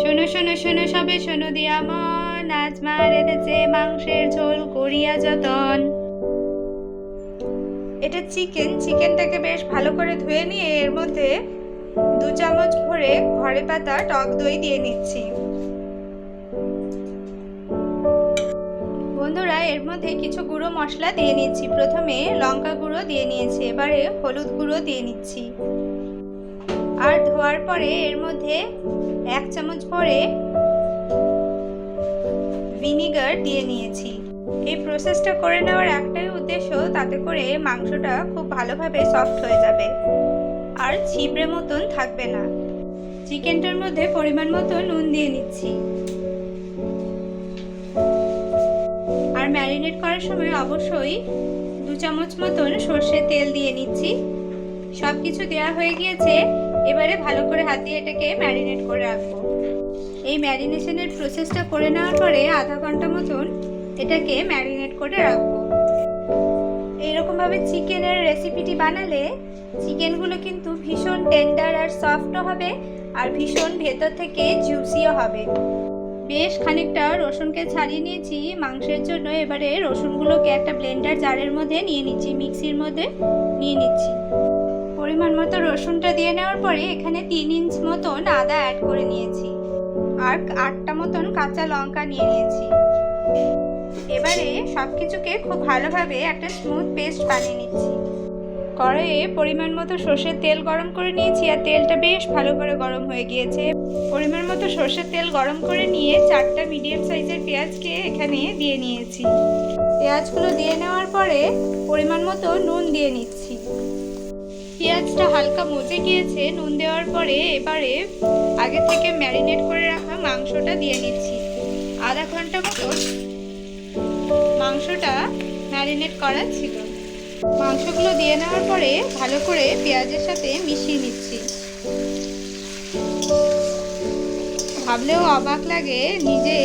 শোনো শোনো শোনো, সবে শোনো, দিয়া মন। আজ মা রেঁধেছে মাংসের ঝোল, করিয়া যতন। এটা চিকেন। চিকেনটাকে বেশ ভালো করে ধুয়ে নিয়ে এর মধ্যে দু চামচ ভরে ঘরে পাতা, টক দই দিয়ে নিচ্ছি। বন্ধুরা, এর মধ্যে কিছু গুঁড়ো মশলা দিয়ে নিচ্ছি। প্রথমে লঙ্কা গুঁড়ো দিয়ে নিয়েছি, এবারে হলুদ গুঁড়ো দিয়ে নিচ্ছি। আর ধোয়ার পরে এর মধ্যে এক চামচ ভরে ভিনিগার দিয়ে নিয়েছি। এই প্রসেসটা করে নেওয়ার একটাই উদ্দেশ্য তাতে করে মাংসটা খুব ভালোভাবে সফট হয়ে যাবে। আর ছিবড়ে মতন থাকবে না। চিকেনটার মধ্যে পরিমাণ মতো নুন দিয়ে নিচ্ছি। আর ম্যারিনেট করার সময় অবশ্যই দু চামচ মতন সর্ষের তেল দিয়ে নিচ্ছি। সব কিছু দেওয়া হয়ে গিয়েছে, এবারে ভালো করে হাত দিয়ে এটাকে ম্যারিনেট করে রাখব। এই ম্যারিনেশনের প্রসেসটা করে নেওয়ার পরে আধা ঘণ্টা মতন এটাকে ম্যারিনেট করে রাখব। এইরকমভাবে চিকেনের রেসিপিটি বানালে চিকেনগুলো কিন্তু ভীষণ টেন্ডার আর সফটও হবে আর ভীষণ ভেতর থেকে জুসিও হবে। বেশ খানিকটা রসুনকে ছাড়িয়ে নিয়েছি, মাংসের জন্য এবারে রসুনগুলোকে একটা ব্লেন্ডার জারের মধ্যে নিয়ে নিচ্ছি মিক্সির মধ্যে নিয়ে নিচ্ছি। পরিমাণ মতো রসুনটা দিয়ে নেওয়ার পরে এখানে তিন ইঞ্চ মতন আদা অ্যাড করে নিয়েছি। আর আটটা মতন কাঁচা লঙ্কা নিয়ে নিয়েছি। এবারে সব কিছুকে খুব ভালোভাবে একটা স্মুথ পেস্ট বানিয়ে নিচ্ছি। কড়াইয়ে পরিমাণ মতো সর্ষের তেল গরম করে নিয়েছি আর তেলটা বেশ ভালো করে গরম হয়ে গিয়েছে। পরিমাণ মতো সর্ষের তেল গরম করে নিয়ে চারটা মিডিয়াম সাইজের পেঁয়াজকে এখানে দিয়ে নিয়েছি। পেঁয়াজগুলো দিয়ে নেওয়ার পরে পরিমাণ মতো নুন দিয়ে নিচ্ছি। পেঁয়াজটা হালকা মজে গিয়েছে, নুন দেওয়ার পরে এবারে আগে থেকে ম্যারিনেট করে রাখা মাংসটা দিয়ে নিচ্ছি। আধা ঘণ্টা মতন মাংসটা ম্যারিনেট করা ছিল। মাংসগুলো দিয়ে নেওয়ার পরে ভালো করে পেঁয়াজের সাথে মিশিয়ে নিচ্ছি। ভাবলেও অবাক লাগে, নিজে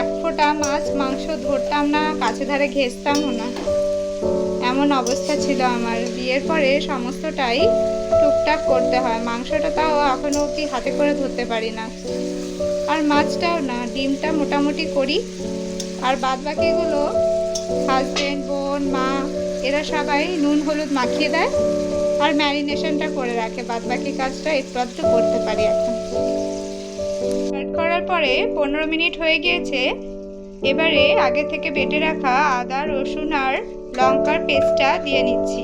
এক ফোঁটা মাছ মাংস ধরতাম না, কাছে ধারে ঘেসতামও না। এমন অবস্থা ছিল আমার। বিয়ের পরে সমস্তটাই টুকটাক করতে হয়। মাংসটা তাও এখনও অবধি হাতে করে ধরতে পারি না। আর মাছটাও না, ডিমটা মোটামুটি করি। আর বাদ বাকিগুলো হাজবেন্ড বোন, মা, এরা সবাই নুন, হলুদ মাখিয়ে দেয় আর ম্যারিনেশনটা করে রাখে। বাদ বাকি কাজটা একটু আধটু করতে পারি এখন। করার পরে পনেরো মিনিট হয়ে গিয়েছে। এবারে আগে থেকে বেটে রাখা আদা, রসুন আর লঙ্কার পেস্টটা দিয়ে নিচ্ছি।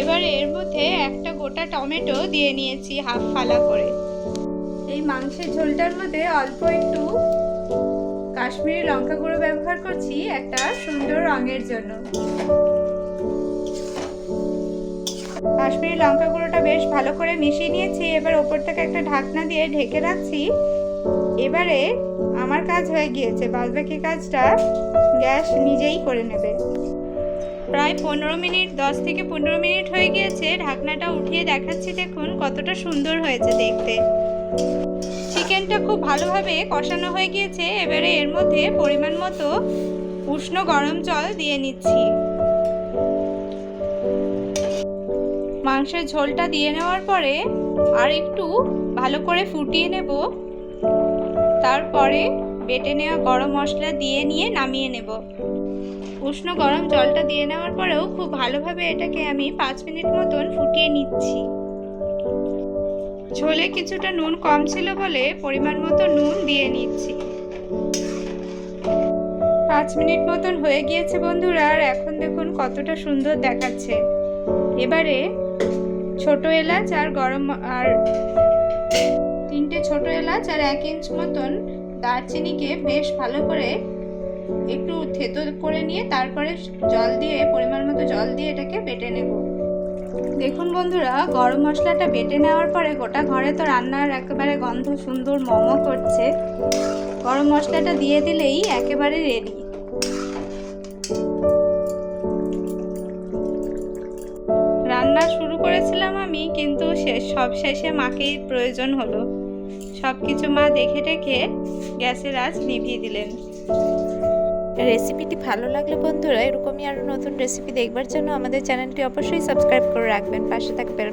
এবার এর মধ্যে একটা গোটা টমেটো দিয়ে নিয়েছি হাফ ফালা করে। এই মাংসের ঝোলটার মধ্যে অল্প একটু কাশ্মীরি লঙ্কা গুঁড়ো ব্যবহার করছি একটা সুন্দর রঙের জন্য। কাশ্মীরি লঙ্কা গুঁড়োটা বেশ ভালো করে মিশিয়ে নিয়েছি। এবার ওপর থেকে একটা ঢাকনা দিয়ে ঢেকে রাখছি। এবারে আমার কাজ হয়ে গিয়েছে। বাদবাকি কাজটা গ্যাস নিজেই করে নেবে। প্রায় পনেরো মিনিট, দশ থেকে পনেরো মিনিট হয়ে গিয়েছে। ঢাকনাটা উঠিয়ে দেখাচ্ছি, দেখুন কতটা সুন্দর হয়েছে দেখতে। চিকেনটা খুব ভালোভাবে কষানো হয়ে গিয়েছে। এবারে এর মধ্যে পরিমাণ মতো উষ্ণ গরম জল দিয়ে নিচ্ছি। মাংসের ঝোলটা দিয়ে নেওয়ার পরে আর একটু ভালো করে ফুটিয়ে নেব। তারপরে বেটে নেওয়া গরম মশলা দিয়ে নিয়ে নামিয়ে নেব। উষ্ণ গরম জলটা দিয়ে নেওয়ার পরেও খুব ভালোভাবে এটাকে আমি পাঁচ মিনিট মতন ফুটিয়ে নিচ্ছি। ঝোলে কিছুটা নুন কম ছিল বলে পরিমাণ মতো নুন দিয়ে নিচ্ছি। পাঁচ মিনিট মতন হয়ে গিয়েছে বন্ধুরা, আর এখন দেখুন কতটা সুন্দর দেখাচ্ছে। এবারে ছোট এলাচ আর গরম আর তিনটে ছোট এলাচ আর এক ইঞ্চ মতন দারচিনিকে বেশ ভালো করে একটু থেতো করে নিয়ে তারপরে জল দিয়ে, পরিমাণ মতো জল দিয়ে এটাকে বেটে নেব। দেখুন বন্ধুরা, গরম মশলাটা বেটে নেওয়ার পরে গোটা ঘরে তো রান্নার একেবারে গন্ধ সুন্দর মোমো করছে। গরম মশলাটা দিয়ে দিলেই একেবারে রেডি রান্না শুরু করেছিলাম আমি, কিন্তু শেষ সব শেষে মাকেই প্রয়োজন হলো। সব কিছু মা দেখে টেখে গ্যাসের আজ নিভিয়ে দিলেন। রেসিপিটি ভালো লাগলে বন্ধুরা, এরকমই আরও নতুন রেসিপি দেখবার জন্য আমাদের চ্যানেলটি অবশ্যই সাবস্ক্রাইব করে রাখবেন। পাশে থাকবেন